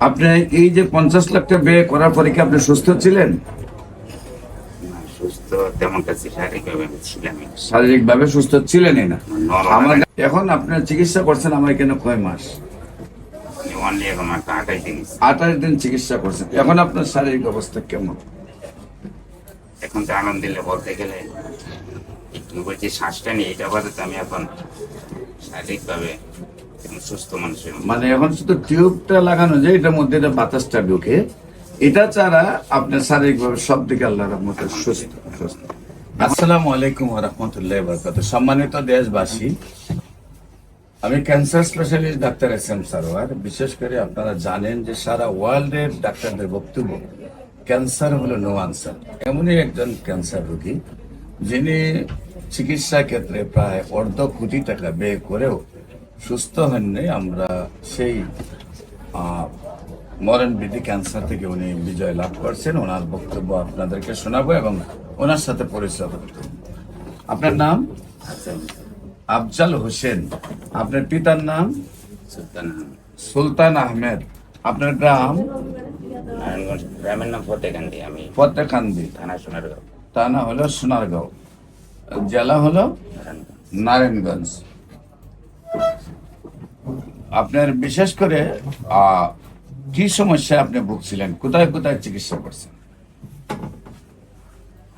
আপনি এই যে পঞ্চাশ লাখ টাকা ব্যয় করার পরে কি আপনি সুস্থ ছিলেন? আমি শারীরিকভাবে সুস্থ ছিলেনই না। আমার এখন আপনার চিকিৎসা করছেন আমার কেন কয় মাস? আঠাশ দিন চিকিৎসা করছেন। এখন আপনার শারীরিক অবস্থা কেমন? এখন তো আনন্দ দিলে বলতে গেলে তুমি বলছি শ্বাসটা নিয়ে এটা বাদে আমি এখন শারীরিকভাবে সুস্থ মানুষের মানে এখন শুধু টিউবটা লাগানো যায় এটার মধ্যে এটা বাতাসটা ঢুকে, এটা ছাড়া আপনার শারীরিকভাবে সব দিকে আল্লাহর রহমতে সুস্থ আসসালামু আলাইকুম রহমতুল্লাহ বরকত সম্মানিত দেশবাসী, আমি cancer specialist doctor S M Sarwar. বিশেষ করে আপনারা জানেন যে সারা ওয়ার্ল্ডের ডাক্তারদের বক্তব্য, ক্যান্সার হলো নো আনসার এমনই একজন ক্যান্সার রোগী, যিনি চিকিৎসা ক্ষেত্রে প্রায় অর্ধ কোটি টাকা ব্যয় করেও সুস্থ হননি আমরা সেই মরণ বিধি ক্যান্সার থেকে উনি বিজয় লাভ করছেন। ওনার বক্তব্য আপনাদেরকে শোনাবো এবং ওনার সাথে পরিচয় আপনার নাম? আফজাল হোসেন। আপনার পিতার নাম? সুলতান আহমেদ। আপনার গ্রাম? নারায়ণগঞ্জ গ্রামের নাম ফতেকান্দি আমি ফতেকান্দি থানা সোনারগাঁও। থানা হলো সোনারগাঁও। জেলা হলো নারায়ণগঞ্জ। আপনার বিশেষ করে কি সমস্যায় আপনি ভুগছিলেন? কোথায় কোথায় চিকিৎসা করছেন?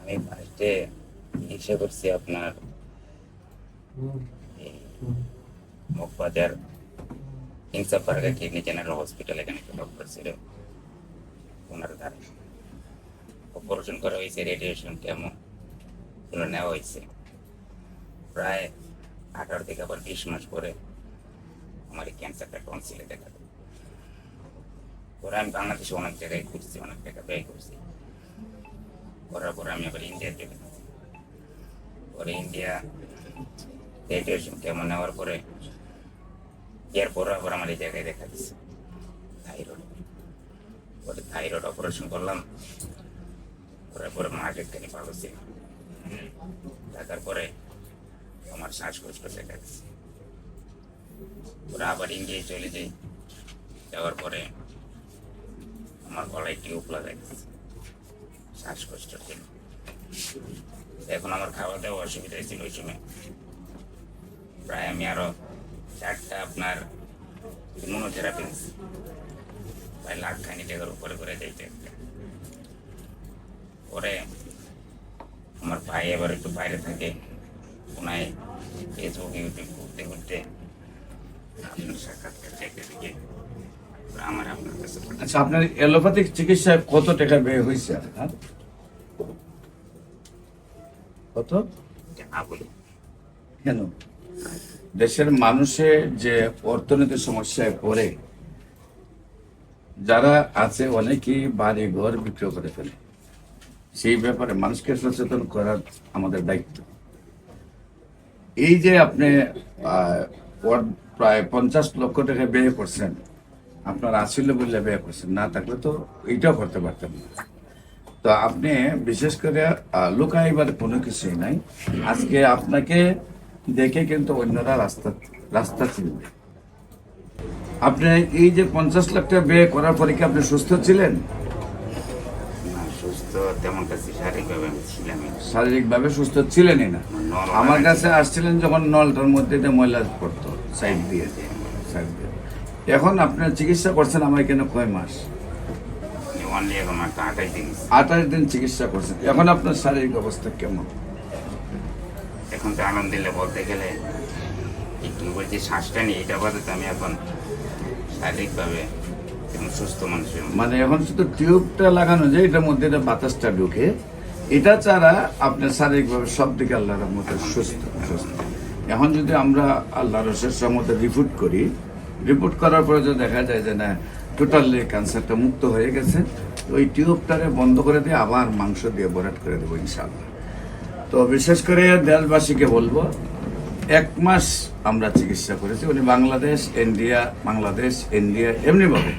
আমি ফার্স্টে চিকিৎসা করছি আপনার মগবাজার হিংসা পার্কে কিডনি জেনারেল হসপিটাল এখানে একটা ডক্টর ছিল। ওনার দ্বারা অপারেশন করা হয়েছে, রেডিয়েশন কেমন এগুলো নেওয়া হয়েছে। প্রায় আঠারো থেকে আবার বিশ মাস পরে আমার এই ক্যান্সারটা টনসিলে দেখা দেয় পরে আমি বাংলাদেশে অনেক জায়গায় ঘুরছি, অনেক টাকা ব্যয় করছি। করার পরে আমি আবার ইন্ডিয়া চলে পরে ইন্ডিয়া রেডিয়েশন কেমন নেওয়ার পরে এরপর আবার আমার এই জায়গায় দেখা দিচ্ছে থাইরয়েড পরে থাইরয়েড অপারেশন করলাম। করার পরে মাঠ একখানি ভালো ছিল। দেখার পরে আমার শ্বাসকষ্ট দেখা দিচ্ছে পরে আবার ইন্ডিয়ায় চলে যায়। যাওয়ার পরে আমার গলায় টিউব লাগাই শ্বাসকষ্টের জন্য। এখন আমার খাওয়া দাওয়া অসুবিধা ছিল ওই সময়। প্রায় আমি আরও চারটা আপনার ইমিউনোথেরাপি প্রায় লাখ খানি টাকার উপরে করে যাইতে পরে আমার ভাই আবার একটু বাইরে থাকে। ওনায় ফেসবুক ইউটিউব ঘুরতে ঘুরতে আচ্ছা আপনার এলোপ্যাথিক চিকিৎসায় কত টাকা ব্যয় হয়েছে আপনার কত? কেন? দেশের মানুষের যে অর্থনৈতিক সমস্যায় পড়ে যারা আছে অনেকেই বাড়ি ঘর বিক্রি করে ফেলে। সেই ব্যাপারে মানুষকে সচেতন করার আমাদের দায়িত্ব। এই যে আপনি প্রায় পঞ্চাশ লক্ষ টাকা ব্যয় করছেন। আপনার আসিল বললে ব্যয় করছেন না থাকলে তো এইটাও করতে পারতেন না। তো আপনি বিশেষ করে লুকাইবার কোনো কিছুই নাই। আজকে আপনাকে দেখে কিন্তু অন্যরা রাস্তা রাস্তা চিনবে। আপনি এই যে পঞ্চাশ লাখ টাকা ব্যয় করার পরে কি আপনি সুস্থ ছিলেন? শারীরিকভাবে সুস্থ ছিলেনই না। আমার কাছে আসছিলেন যখন নলটার মধ্যে ময়লা পড়তো। সাইড দিয়ে সাইড দিয়ে এখন আপনার চিকিৎসা করছেন আমার কেন কয় মাস? আঠাশ দিন। চিকিৎসা করছেন। এখন আপনার শারীরিক অবস্থা কেমন? এখন তো আনন্দ দিলে বলতে গেলে তুমি বলছি শ্বাসটা নিয়ে এটা বাদে আমি এখন শারীরিকভাবে সুস্থ মানুষের মানে এখন শুধু টিউবটা লাগানো যায় এটার মধ্যে এটা বাতাসটা ঢুকে এটা ছাড়া আপনার শারীরিকভাবে সব দিকে আল্লাহর রহমতে সুস্থ সুস্থ। এখন যদি আমরা আল্লাহ রসের মধ্যে রিপোর্ট করি রিপোর্ট করার পরে যদি দেখা যায় যে না টোটালি ক্যান্সারটা মুক্ত হয়ে গেছে, ওই টিউবটারে বন্ধ করে দিয়ে আবার মাংস দিয়ে ভরাট করে দেবো ইনশাআল্লাহ। তো বিশেষ করে দেশবাসীকে বলব, এক মাস আমরা চিকিৎসা করেছি, উনি বাংলাদেশ ইন্ডিয়া বাংলাদেশ ইন্ডিয়া এমনিভাবে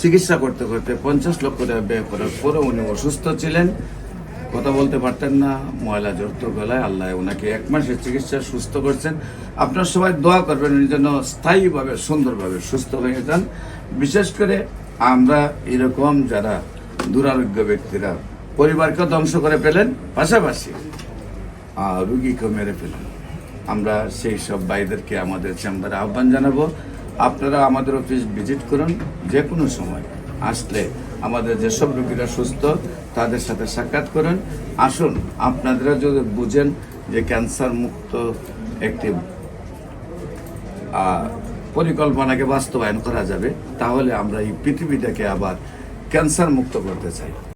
চিকিৎসা করতে করতে পঞ্চাশ লক্ষ টাকা ব্যয় করার পরে উনি অসুস্থ ছিলেন। কথা বলতে পারতেন না। ময়লা জড়ত গলায় আল্লাহ ওনাকে এক মাসের চিকিৎসা সুস্থ করছেন। আপনার সবাই দোয়া করবেন উনি যেন স্থায়ীভাবে, সুন্দরভাবে সুস্থ হয়ে যান। বিশেষ করে আমরা এরকম যারা দুরারোগ্য ব্যক্তিরা, পরিবারকে ধ্বংস করে ফেলেন, পাশাপাশি রুগীকে মেরে ফেলেন। আমরা সেই সব ভাইদেরকে আমাদের চেম্বারে আহ্বান জানাব। আপনারা আমাদের অফিস ভিজিট করুন। যে কোনো সময় আসলে আমাদের যেসব রুগীরা সুস্থ তাদের সাথে সাক্ষাৎ করেন। আসুন আপনারা যদি বুঝেন যে ক্যান্সার মুক্ত একটি পরিকল্পনাকে বাস্তবায়ন করা যাবে, তাহলে আমরা এই পৃথিবীটাকে আবার ক্যান্সার মুক্ত করতে চাই।